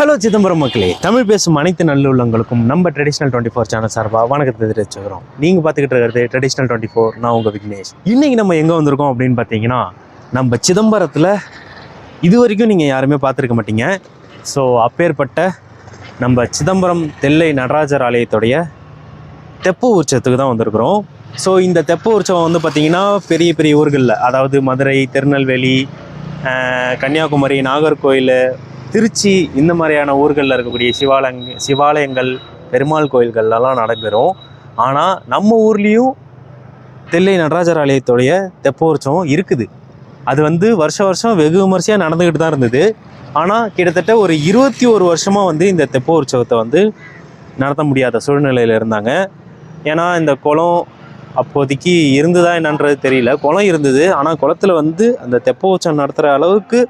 Hello Chidambaram மக்களே. தமிழ் பேசும் அனைத்து நல்லுள்ளங்களுக்கும் நம்ம ட்ரெடிஷ்னல் டுவெண்ட்டி ஃபோர் சேனல் சார்பாக வணக்கத்தை தெரிவிச்சுக்கிறோம். நீங்கள் பார்த்துக்கிட்டு இருக்கிறது ட்ரெடிஷ்னல் டுவெண்ட்டி ஃபோர் நான் உங்கள் விக்னேஷ். இன்றைக்கி நம்ம எங்கே வந்திருக்கோம் அப்படின்னு பார்த்தீங்கன்னா நம்ம சிதம்பரத்தில் இது வரைக்கும் நீங்கள் யாருமே பார்த்துருக்க மாட்டீங்க. ஸோ அப்பேற்பட்ட நம்ம சிதம்பரம் தெல்லை நடராஜர் ஆலயத்துடைய தெப்ப உற்சவத்துக்கு தான் வந்திருக்கிறோம். ஸோ இந்த தெப்ப உற்சவம் வந்து பார்த்திங்கன்னா பெரிய பெரிய ஊர்களில் அதாவது மதுரை திருநெல்வேலி கன்னியாகுமரி நாகர்கோயில் திருச்சி இந்த மாதிரியான ஊர்களில் இருக்கக்கூடிய சிவாலயங்க சிவாலயங்கள் பெருமாள் கோயில்கள்லாம் நடைபெறும். ஆனால் நம்ம ஊர்லேயும் தெல்லை நடராஜர் ஆலயத்துடைய தெப்போற்சவம் இருக்குது. அது வந்து வருஷ வருஷம் வெகு விமர்சையாக நடந்துக்கிட்டு தான் இருந்தது. ஆனால் கிட்டத்தட்ட ஒரு இருபத்தி ஒரு வருஷமாக வந்து இந்த தெப்ப உற்சவத்தை வந்து நடத்த முடியாத சூழ்நிலையில் இருந்தாங்க. ஏன்னா இந்த குளம் அப்போதைக்கு இருந்ததா என்னன்றது தெரியல. குளம் இருந்தது. ஆனால் குளத்தில் வந்து அந்த தெப்ப உற்சவம் நடத்துகிற அளவுக்கு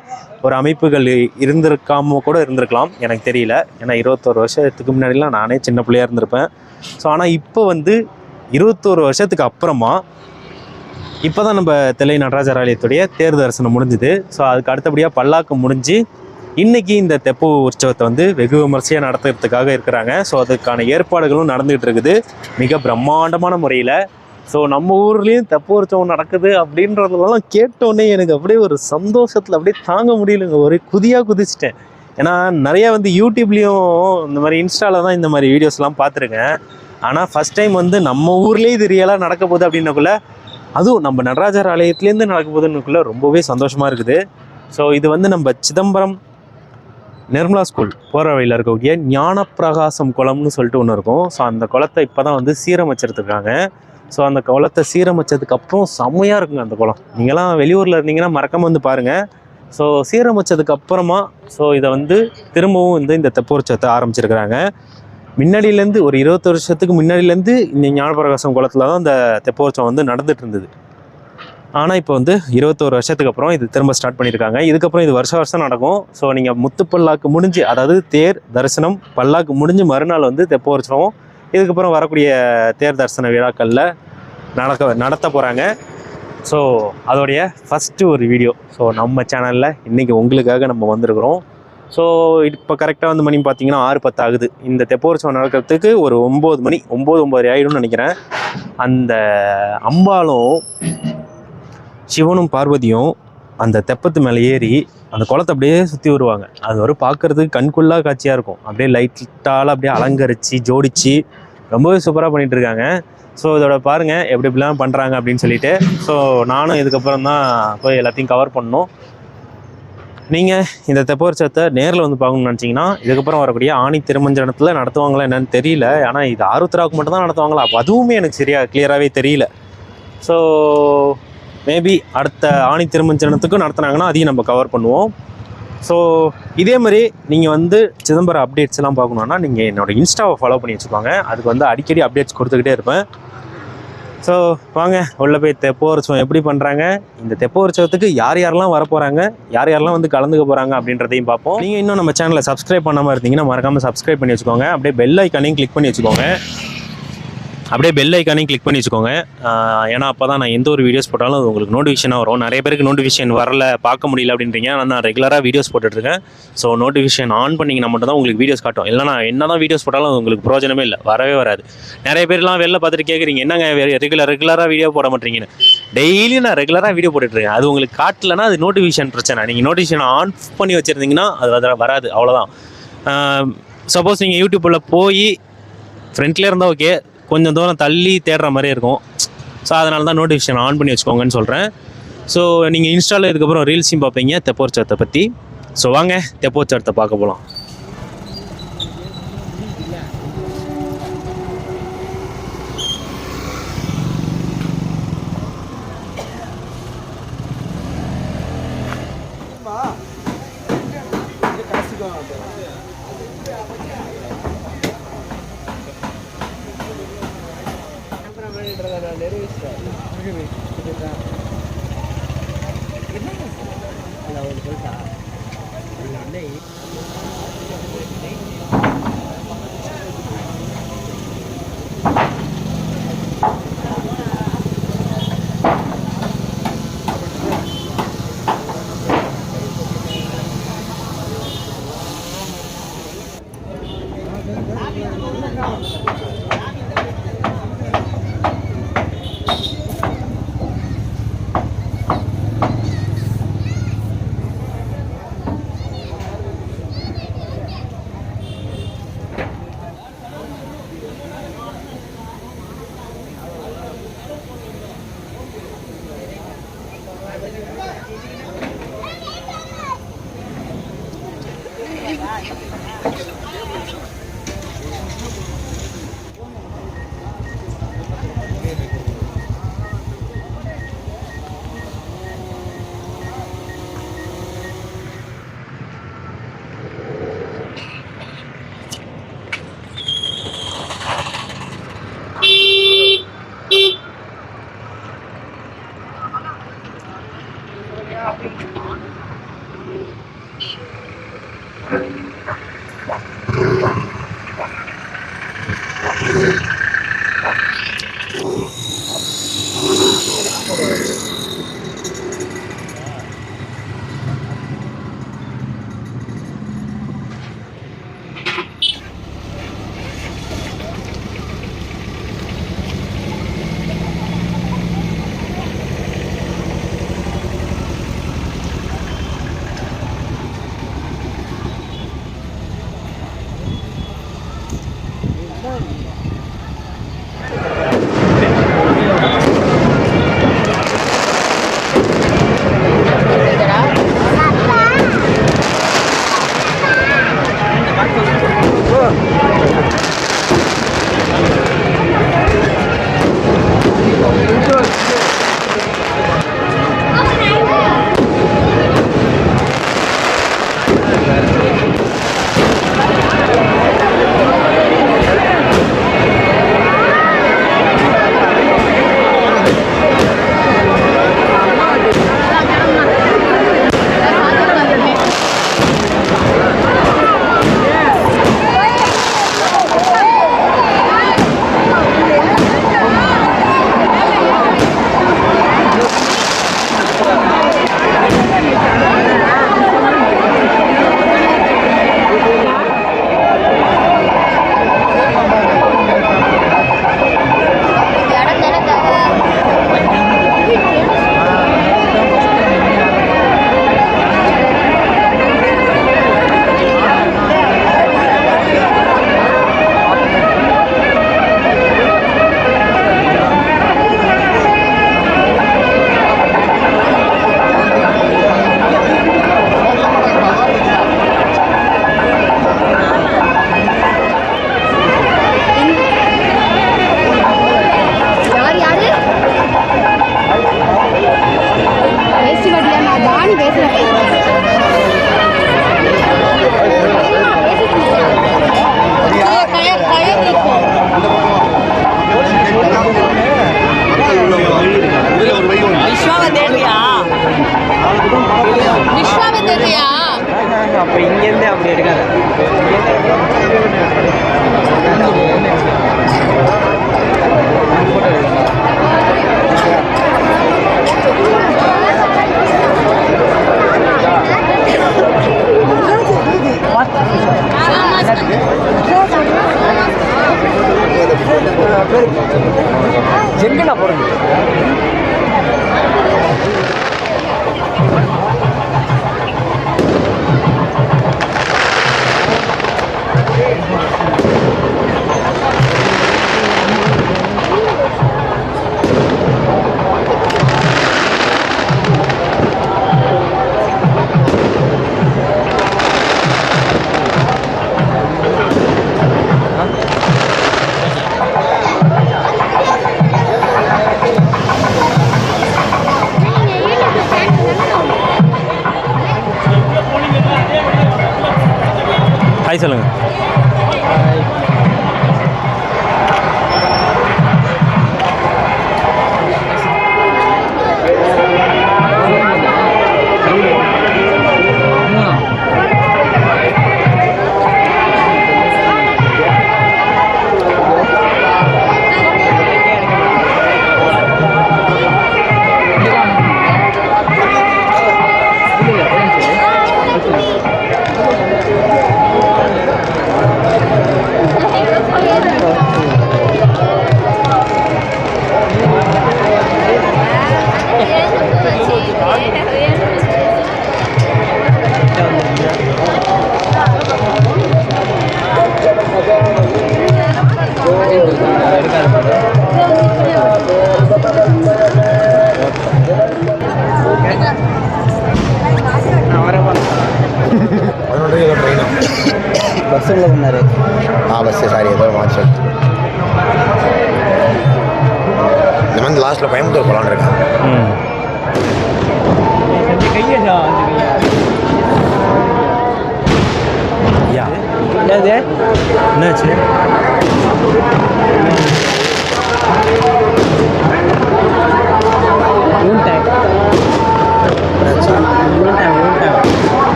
ஒரு அமைப்புகள் இருந்திருக்காம கூட இருந்திருக்கலாம். எனக்கு தெரியல. ஏன்னா இருபத்தோரு வருஷத்துக்கு முன்னாடிலாம் நானே சின்ன பிள்ளையாக இருந்திருப்பேன். ஸோ ஆனால் இப்போ வந்து இருபத்தோரு வருஷத்துக்கு அப்புறமா இப்போ தான் நம்ம தெல்லை நடராஜர் ஆலயத்துடைய தேர் தரிசனம் முடிஞ்சுது. ஸோ அதுக்கு அடுத்தபடியாக பல்லாக்கு முடிஞ்சு இன்றைக்கி இந்த தெப்ப உற்சவத்தை வந்து வெகு விமர்சையாக நடத்துறதுக்காக இருக்கிறாங்க. ஸோ அதுக்கான ஏற்பாடுகளும் நடந்துகிட்டு இருக்குது. மிக பிரம்மாண்டமான முறையில் ஸோ நம்ம ஊர்லேயும் தப்பு உற்சவம் நடக்குது அப்படின்றதெல்லாம் கேட்டோன்னே எனக்கு அப்படியே ஒரு சந்தோஷத்தில் அப்படியே தாங்க முடியலங்க. ஒரு குதியாக குதிச்சிட்டேன். ஏன்னா நிறைய வந்து யூடியூப்லேயும் இந்த மாதிரி இன்ஸ்டாவில் தான் இந்த மாதிரி வீடியோஸ்லாம் பார்த்துருக்கேன். ஆனால் ஃபஸ்ட் டைம் வந்து நம்ம ஊர்லேயே இது ரியலாக நடக்க போகுது அப்படின்னக்குள்ள அதுவும் நம்ம நடராஜர் ஆலயத்துலேருந்து நடக்க போகுதுன்னுக்குள்ளே ரொம்பவே சந்தோஷமாக இருக்குது. ஸோ இது வந்து நம்ம சிதம்பரம் நிர்மலா ஸ்கூல் போகிற வழியில் இருக்கக்கூடிய ஞானப்பிரகாசம் குளம்னு சொல்லிட்டு ஒன்று இருக்கும். ஸோ அந்த குளத்தை இப்போ தான் வந்து சீரமைச்சிருக்காங்க ஸோ அந்த குளத்தை சீரமைச்சதுக்கு அப்புறம் செம்மையாக இருக்குங்க அந்த குளம். நீங்களாம் வெளியூரில் இருந்தீங்கன்னா மறக்காமல் வந்து பாருங்கள் ஸோ சீரமைச்சதுக்கு அப்புறமா ஸோ இதை வந்து திரும்பவும் வந்து இந்த தெப்போற்சவத்தை ஆரம்பிச்சிருக்கிறாங்க. முன்னாடியிலேருந்து ஒரு இருபத்தி வருஷத்துக்கு முன்னாடியிலேருந்து இந்த ஞானபிரகாசம் குளத்தில் தான் இந்த தெப்போற்சவம் வந்து நடந்துட்டு இருந்தது. ஆனால் இப்போ வந்து இருபத்தோரு வருஷத்துக்கு அப்புறம் இது திரும்ப ஸ்டார்ட் பண்ணியிருக்காங்க இதுக்கப்புறம் இது வருஷம் வருஷம் நடக்கும். ஸோ நீங்கள் முத்து பல்லாக்கு முடிஞ்சு அதாவது தேர் தரிசனம் பல்லாக்கு முடிஞ்சு மறுநாள் வந்து தெப்போற்சவம் இதுக்கப்புறம் வரக்கூடிய தேர் தரிசன விழாக்களில் நடக்க நடத்த போகிறாங்க ஸோ அதோடைய ஃபஸ்ட்டு ஒரு வீடியோ ஸோ நம்ம சேனலில் இன்றைக்கி உங்களுக்காக நம்ம வந்திருக்கிறோம். ஸோ இப்போ கரெக்டாக வந்து மணி பார்த்தீங்கன்னா ஆறு பத்து ஆகுது. இந்த தெப்போற்சவம் நடக்கிறதுக்கு ஒரு ஒம்பது மணி ஒம்பது ஒம்பது ஆகிடும்னு நினைக்கிறேன். அந்த அம்பாலும் சிவனும் பார்வதியும் அந்த தெப்பத்து மேலே ஏறி அந்த குளத்தை அப்படியே சுற்றி வருவாங்க. அது ஒரு பார்க்குறதுக்கு கண்குள்ளாக காட்சியாக இருக்கும். அப்படியே லைட்டால் அப்படியே அலங்கரித்து ஜோடிச்சு ரொம்பவே சூப்பராக பண்ணிகிட்டு இருக்காங்க. ஸோ இதோட பாருங்கள் எப்படி இப்படிலாம் பண்ணுறாங்க அப்படின்னு சொல்லிட்டு. ஸோ நானும் இதுக்கப்புறம் தான் போய் எல்லாத்தையும் கவர் பண்ணணும். நீங்கள் இந்த தெப்பவரிச்சத்தை நேரில் வந்து பார்க்கணும்னு நினச்சிங்கன்னா இதுக்கப்புறம் வரக்கூடிய ஆணி திருமஞ்சனத்தில் நடத்துவாங்களா என்னன்னு தெரியல. ஆனால் இது ஆருத்ராவுக்கு மட்டும் தான் நடத்துவாங்களா? அதுவுமே எனக்கு சரியாக கிளியராகவே தெரியல. ஸோ மேபி அடுத்த ஆணி திருமஞ்சனத்துக்கும் நடத்துனாங்கன்னா அதையும் நம்ம கவர் பண்ணுவோம். ஸோ இதே மாதிரி நீங்கள் வந்து சிதம்பரம் அப்டேட்ஸ் எல்லாம் பார்க்கணுன்னா நீங்கள் என்னோட இன்ஸ்டாவை ஃபாலோ பண்ணி வச்சுக்கோங்க. அதுக்கு வந்து அடிக்கடி அப்டேட்ஸ் கொடுத்துக்கிட்டே இருப்பேன். ஸோ வாங்க உள்ளே போய் தெப்ப உற்சவம் எப்படி பண்ணுறாங்க இந்த தெப்ப உற்சவத்துக்கு யார் யாரெல்லாம் வர போகிறாங்க யார் யாரெல்லாம் வந்து கலந்துக்க போகிறாங்க அப்படின்றதையும் பார்ப்போம். நீங்கள் இன்னும் நம்ம சேனலை சப்ஸ்கிரைப் பண்ணாமல் இருந்தீங்கன்னா மறக்காமல் சப்ஸ்கிரைப் பண்ணி வச்சுக்கோங்க. அப்படியே பெல் ஐக்கானையும் கிளிக் பண்ணி வச்சுக்கோங்க. அப்படியே பெல் ஐக்கானையும் கிளிக் பண்ணி வச்சுக்கோங்க. ஏன்னா அப்போ தான் நான் எந்த ஒரு வீடியோஸ் போட்டாலும் அது உங்களுக்கு நோட்டிஃபிகேஷனாக வரும். நிறைய பேருக்கு நோட்டிஃபிகேஷன் வரல பார்க்க முடியல அப்படின்றீங்க. ஆனால் நான் ரெகுலராக வீடியோஸ் போட்டுட்ருக்கேன். ஸோ நோட்டிஃபிகேஷன் ஆன் பண்ணிங்கன்னா மட்டும் தான் உங்களுக்கு வீடியோஸ் காட்டும். இல்லைனா என்ன தான் வீடியோஸ் போட்டாலும் அது உங்களுக்கு பிரயோஜனமே இல்லை. வரவே வராது. நிறைய பேர்லாம் வெளில பார்த்துட்டு கேட்குறீங்க என்னங்க ரெகுலர் ரெகுலராக வீடியோ போட மாட்டீங்கன்னு? டெய்லி நான் ரெகுலராக வீடியோ போட்டுட்ருக்கேன். அது உங்களுக்கு காட்டலன்னா அது நோட்டிஃபிகேஷன் பிரச்சனை. நீங்கள் நோட்டிஃபிகேஷன் ஆன் பண்ணி வச்சுருந்தீங்கன்னா அது வராது. அவ்வளோதான் சப்போஸ் நீங்கள் யூடியூப்பில் போய் ஃப்ரண்ட்லேயே இருந்தால் ஓகே கொஞ்சம் தூரம் தள்ளி தேடுற மாதிரி இருக்கும். ஸோ அதனால தான் நோட்டிஃபிகேஷன் ஆன் பண்ணி வச்சுக்கோங்கன்னு சொல்கிறேன் ஸோ நீங்கள் இன்ஸ்டாவில் இதுக்கப்புறம் ரீல்ஸையும் பார்ப்பீங்க தெப்போற்சவத்தை பற்றி ஸோ வாங்க தெப்போச்சரத்தை பார்க்க போகலாம் என்ன யார்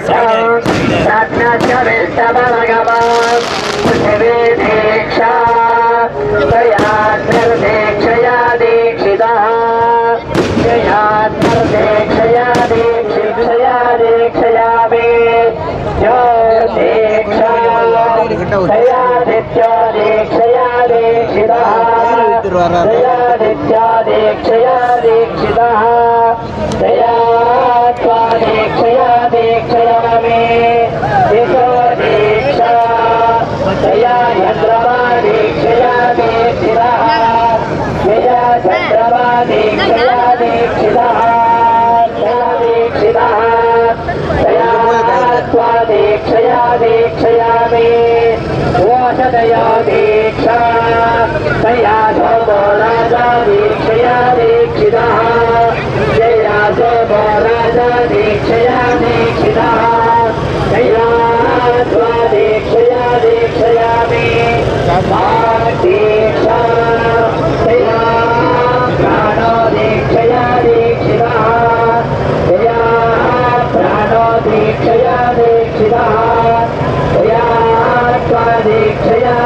Satna Chare Sabha दीक्षया दीक्षयामि ओषधया दीक्षा तया सोमो राजा दीक्षया दीक्षितः जया सोमो राजा दीक्षया दीक्षितः तया त्वा दीक्षया दीक्षयामि दीक्षा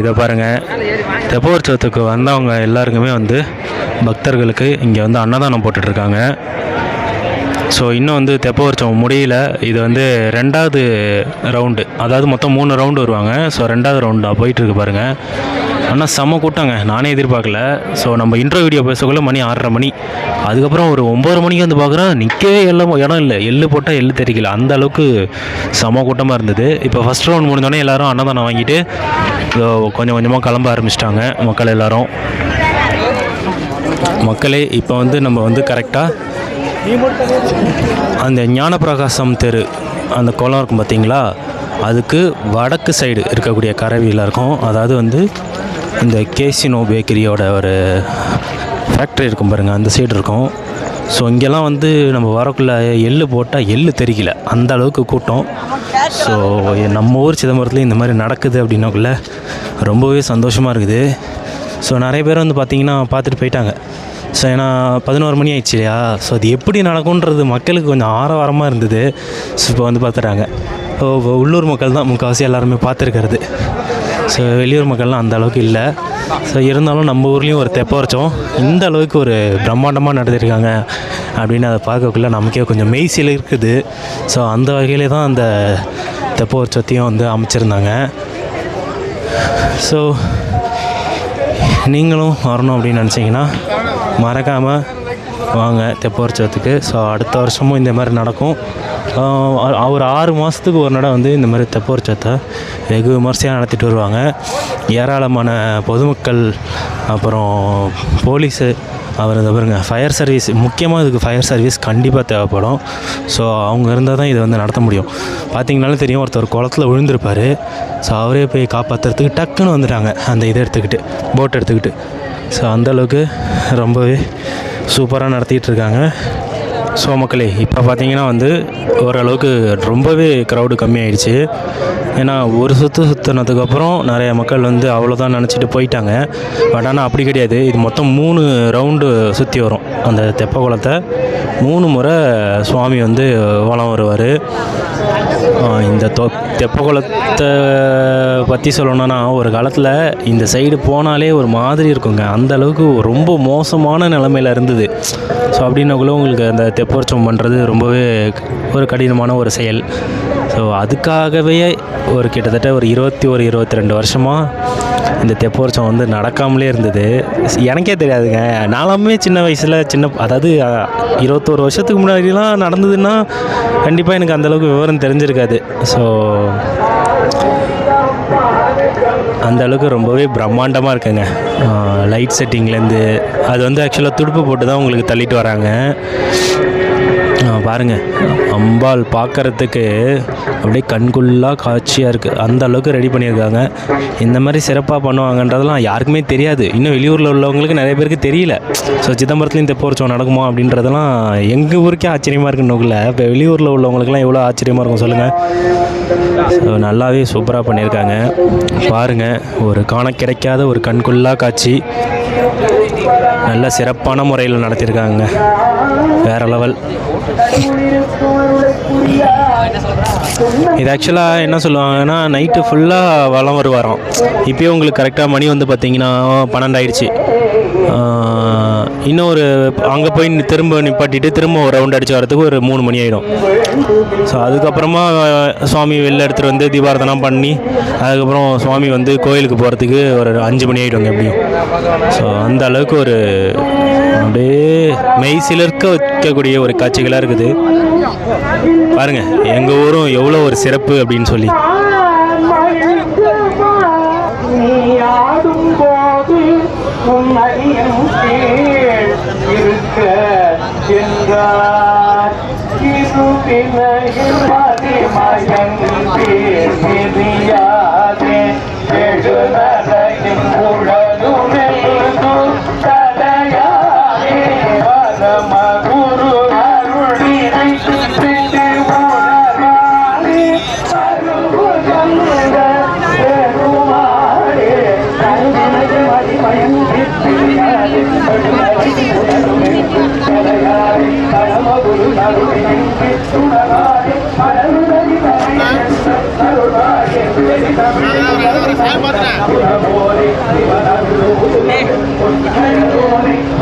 இதை பாருங்கள் தெப்போற்சவத்துக்கு வந்தவங்க எல்லாருக்குமே வந்து பக்தர்களுக்கு இங்கே வந்து அன்னதானம் போட்டுட்ருக்காங்க. ஸோ இன்னும் வந்து தெப்போற்சவம் முடியல. இது வந்து ரெண்டாவது ரவுண்டு அதாவது மொத்தம் மூணு ரவுண்டு வருவாங்க. ஸோ ரெண்டாவது ரவுண்டாக போயிட்டுருக்கு பாருங்கள் ஆனால் செம்ம கூட்டங்க. நானே எதிர்பார்க்கல. ஸோ நம்ம இன்ட்ரோ வீடியோ பேசக்குள்ளே மணி ஆறரை மணி. அதுக்கப்புறம் ஒரு ஒம்பது மணிக்கு வந்து பார்க்குறேன் நிற்கவே எல்லாம் இடம் இல்லை. எள்ளு போட்டால் எள்ளு தெரிக்கல. அந்த அளவுக்கு செம கூட்டமாக இருந்தது. இப்போ ஃபஸ்ட் ரவுண்ட் முடிஞ்சோடனே எல்லோரும் அன்னதானம் வாங்கிட்டு கொஞ்சம் கொஞ்சமாக கிளம்ப ஆரம்பிச்சிட்டாங்க. மக்கள் எல்லோரும். மக்களே இப்போ வந்து நம்ம வந்து கரெக்டாக அந்த ஞானப்பிரகாசம் தெரு அந்த குளம் இருக்கும் பார்த்தீங்களா அதுக்கு வடக்கு சைடு இருக்கக்கூடிய கரவியில் இருக்கும். அதாவது வந்து இந்த கேசினோ பேக்கரியோட ஒரு ஃபேக்ட்ரி இருக்கும் பாருங்கள் அந்த சைடு இருக்கும். ஸோ இங்கெல்லாம் வந்து நம்ம வரக்குள்ளே எள்ளு போட்டால் எள்ளு தெரிக்கல. அந்த அளவுக்கு கூட்டம். ஸோ நம்ம ஊர் சிதம்பரத்துலேயும் இந்த மாதிரி நடக்குது அப்படின்னாக்குள்ள ரொம்பவே சந்தோஷமாக இருக்குது. ஸோ நிறைய பேர் வந்து பார்த்திங்கன்னா பார்த்துட்டு போயிட்டாங்க. ஸோ ஏன்னா பதினோரு மணி ஆயிடுச்சு இல்லையா? ஸோ அது எப்படி நடக்கும்ன்றது மக்களுக்கு கொஞ்சம் ஆரவாரமாக இருந்தது. ஸோ இப்போ வந்து பார்த்துட்டாங்க உள்ளூர் மக்கள் தான் முக்கால்வாசி எல்லாருமே பார்த்துருக்கிறது ஸோ வெளியூர் மக்கள்லாம் அந்த அளவுக்கு இல்லை. ஸோ இருந்தாலும் நம்ம ஊர்லேயும் ஒரு தெப்ப வரைச்சோம் இந்த அளவுக்கு ஒரு பிரம்மாண்டமாக நடத்திருக்காங்க அப்படின்னு அதை பார்க்கக்குள்ள நமக்கே கொஞ்சம் மெய்சில் இருக்குது. ஸோ அந்த வகையிலே தான் அந்த தெப்ப உற்சவத்தையும் வந்து அமைச்சிருந்தாங்க. ஸோ நீங்களும் வரணும் அப்படின்னு நினச்சிங்கன்னா மறக்காமல் வாங்க தெப்ப உற்சவத்துக்கு ஸோ அடுத்த வருஷமும் இந்த மாதிரி நடக்கும். ஒரு- ஆறு மாதத்துக்கு ஒரு நடை வந்து இந்த மாதிரி தெப்போற்சவத்தை வெகு விமர்சையாக நடத்திட்டு வருவாங்க. ஏராளமான பொதுமக்கள் அப்புறம் போலீஸு அவர் இந்த பாருங்க ஃபயர் சர்வீஸ் முக்கியமாக இதுக்கு ஃபயர் சர்வீஸ் கண்டிப்பாக தேவைப்படும். ஸோ அவங்க இருந்தால் தான் இதை வந்து நடத்த முடியும். பார்த்தீங்கனாலும் தெரியும் ஒருத்தர் குளத்துல விழுந்திருப்பார். ஸோ அவரே போய் காப்பாற்றுறதுக்கு டக்குன்னு வந்துட்டாங்க அந்த இதை எடுத்துக்கிட்டு போட் எடுத்துக்கிட்டு. ஸோ அந்தளவுக்கு ரொம்பவே சூப்பராக நடத்திட்டு இருக்காங்க. ஸோ மக்களே இப்போ பார்த்தீங்கன்னா வந்து ஓரளவுக்கு ரொம்பவே க்ரௌடு கம்மியாயிடுச்சு. ஏன்னா ஒரு சுற்று சுற்றினதுக்கப்புறம் நிறைய மக்கள் வந்து அவ்வளோதான் நினச்சிட்டு போயிட்டாங்க. பட் ஆனால் அப்படி கிடையாது. இது மொத்தம் மூணு ரவுண்டு சுற்றி வரும். அந்த தெப்ப குளத்தை மூணு முறை சுவாமி வந்து வலம் வருவார். தொ தெப்ப குளத்தை பற்றி சொல்லணுன்னா ஒரு காலத்தில் இந்த சைடு போனாலே ஒரு மாதிரி இருக்குங்க. அந்த அளவுக்கு ரொம்ப மோசமான நிலமையில இருந்தது. ஸோ அப்படின்னக்குள்ள உங்களுக்கு அந்த தெப்போற்சவம் பண்ணுறது ரொம்பவே ஒரு கடினமான ஒரு செயல். ஸோ அதுக்காகவே ஒரு கிட்டத்தட்ட ஒரு இருபத்தி ஒரு இருபத்தி ரெண்டு வருஷமாக இந்த தெப்போற்சவம் வந்து நடக்காமலே இருந்தது. எனக்கே தெரியாதுங்க. நானுமே சின்ன வயசில் சின்ன அதாவது இருபத்தோரு வருஷத்துக்கு முன்னாடிலாம் நடந்ததுன்னா கண்டிப்பாக எனக்கு அந்தளவுக்கு விவரம் தெரிஞ்சிருக்காது. ஸோ அந்த அளவுக்கு ரொம்பவே பிரம்மாண்டமாக இருக்குங்க. லைட் செட்டிங்லேருந்து அது வந்து ஆக்சுவலாக துடுப்பு போட்டு தான் உங்களுக்கு தள்ளிட்டு வராங்க. பாருங்கள் பாருங்க. அம்பாள் பார்க்குறதுக்கு அப்படியே கண்குள்ளா காட்சியாக இருக்குது அந்த அளவுக்கு ரெடி பண்ணியிருக்காங்க. இந்த மாதிரி சிறப்பாக பண்ணுவாங்கன்றதெல்லாம் யாருக்குமே தெரியாது. இன்னும் வெளியூரில் உள்ளவங்களுக்கு நிறைய பேருக்கு தெரியல. ஸோ சிதம்பரத்துலேயும் தெப்போற்சவம் நடக்குமா அப்படின்றதெல்லாம் எங்கள் ஊருக்கே ஆச்சரியமாக இருக்குன்னு நோக்கில். இப்போ வெளியூரில் உள்ளவங்களுக்குலாம் எவ்வளோ ஆச்சரியமாக இருக்கும் சொல்லுங்கள் ஸோ நல்லாவே சூப்பராக பண்ணியிருக்காங்க. பாருங்கள் ஒரு காண கிடைக்காத ஒரு கண்குள்ளா காட்சி. நல்ல சிறப்பான முறையில் நடத்தியிருக்காங்க. வேறு லெவல். இது ஆக்சுவலாக என்ன சொல்லுவாங்கன்னா நைட்டு ஃபுல்லாக வளம் வருவாராம். இப்போயும் உங்களுக்கு கரெக்டாக மணி வந்து பார்த்தீங்கன்னா பன்னெண்டு ஆயிடுச்சு இன்னும் ஒரு அங்கே போய் திரும்ப நிப்பாட்டிட்டு திரும்ப ஒரு ரவுண்ட் அடித்து வரதுக்கு ஒரு மூணு மணி ஆகிடும் ஸோ அதுக்கப்புறமா சுவாமி வெளில எடுத்துகிட்டு வந்து தீபாரதனம் பண்ணி அதுக்கப்புறம் சுவாமி வந்து கோயிலுக்கு போகிறதுக்கு ஒரு அஞ்சு மணி ஆகிடுங்க எப்படியும். ஸோ அந்த அளவுக்கு ஒரு அப்படியே மெய் சிலர்க்க வைக்கக்கூடிய ஒரு காட்சிகளாக இருக்குது. பாருங்கள் எங்கள் ஊரும் எவ்வளோ ஒரு சிறப்பு அப்படின்னு சொல்லி. என்றார் இருவினையில் மதிமயங்கி பிரியாதே குரு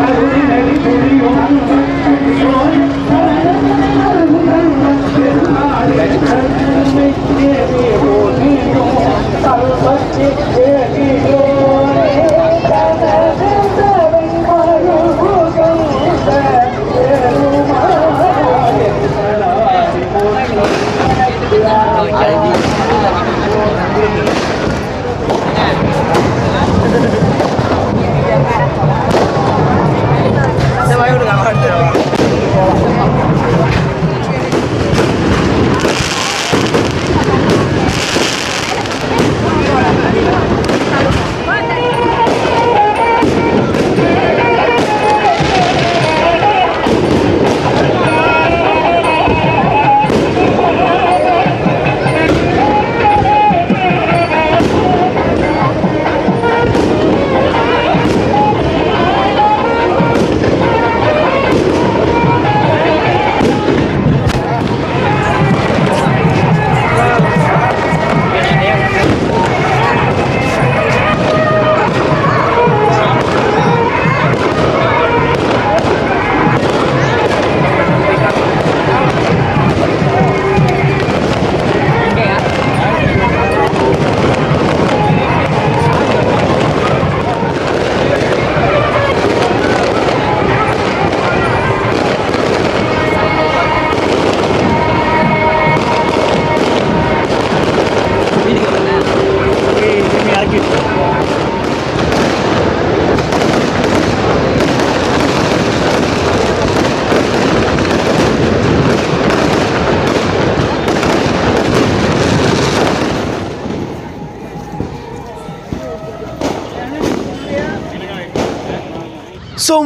அருளினை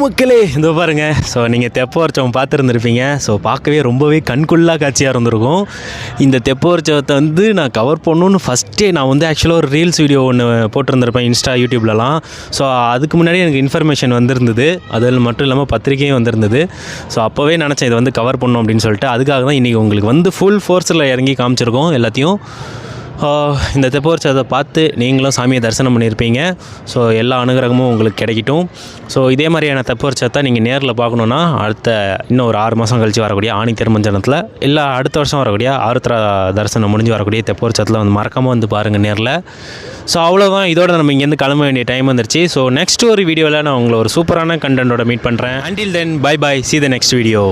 மக்களே இதோ பாருங்க. ஸோ நீங்கள் தெப்பவரச்சவம் பார்த்துருந்துருப்பீங்க. ஸோ பார்க்கவே ரொம்பவே கண்குள்ளா காட்சியாக இருந்திருக்கும். இந்த தெப்பவரச்சவத்தை வந்து நான் கவர் பண்ணணுன்னு ஃபஸ்ட்டே நான் வந்து ஆக்சுவலாக ஒரு ரீல்ஸ் வீடியோ ஒன்று போட்டிருந்திருப்பேன் இன்ஸ்டா யூடியூப்லலாம் ஸோ அதுக்கு முன்னாடி எனக்கு இன்ஃபர்மேஷன் வந்திருந்தது. அதில் மட்டும் இல்லாமல் பத்திரிக்கையும் வந்திருந்தது. ஸோ அப்போவே நினச்சேன் இதை வந்து கவர் பண்ணணும் அப்படின்னு சொல்லிட்டு. அதுக்காக தான் இன்றைக்கி உங்களுக்கு வந்து ஃபுல் ஃபோர்ஸில் இறங்கி காமிச்சிருக்கோம் எல்லாத்தையும். இந்த தெப்போற்சவத்தை பார்த்து நீங்களும் சாமியை தரிசனம் பண்ணியிருப்பீங்க. ஸோ எல்லா அனுகிரகமும் உங்களுக்கு கிடைக்கட்டும். ஸோ இதே மாதிரியான தெப்போற்சவத்தை நீங்கள் நேரில் பார்க்கணுன்னா அடுத்த இன்னும் ஒரு ஆறு மாதம் கழித்து வரக்கூடிய ஆணி திருமஞ்சனத்தில் இல்லை அடுத்த வருஷம் வரக்கூடிய ஆருத்ரா தரிசனம் முடிஞ்சு வரக்கூடிய தெப்போற்சவத்தில் வந்து மறக்காமல் வந்து பாருங்கள் நேரில். ஸோ அவ்வளோதான் இதோட நம்ம இங்கேருந்து கிளம்ப வேண்டிய டைம் வந்துருச்சு. ஸோ நெக்ஸ்ட் ஒரு வீடியோவில் நான் உங்களை ஒரு சூப்பரான கண்டென்ட்டோட மீட் பண்ணுறேன் until then bye bye see the next video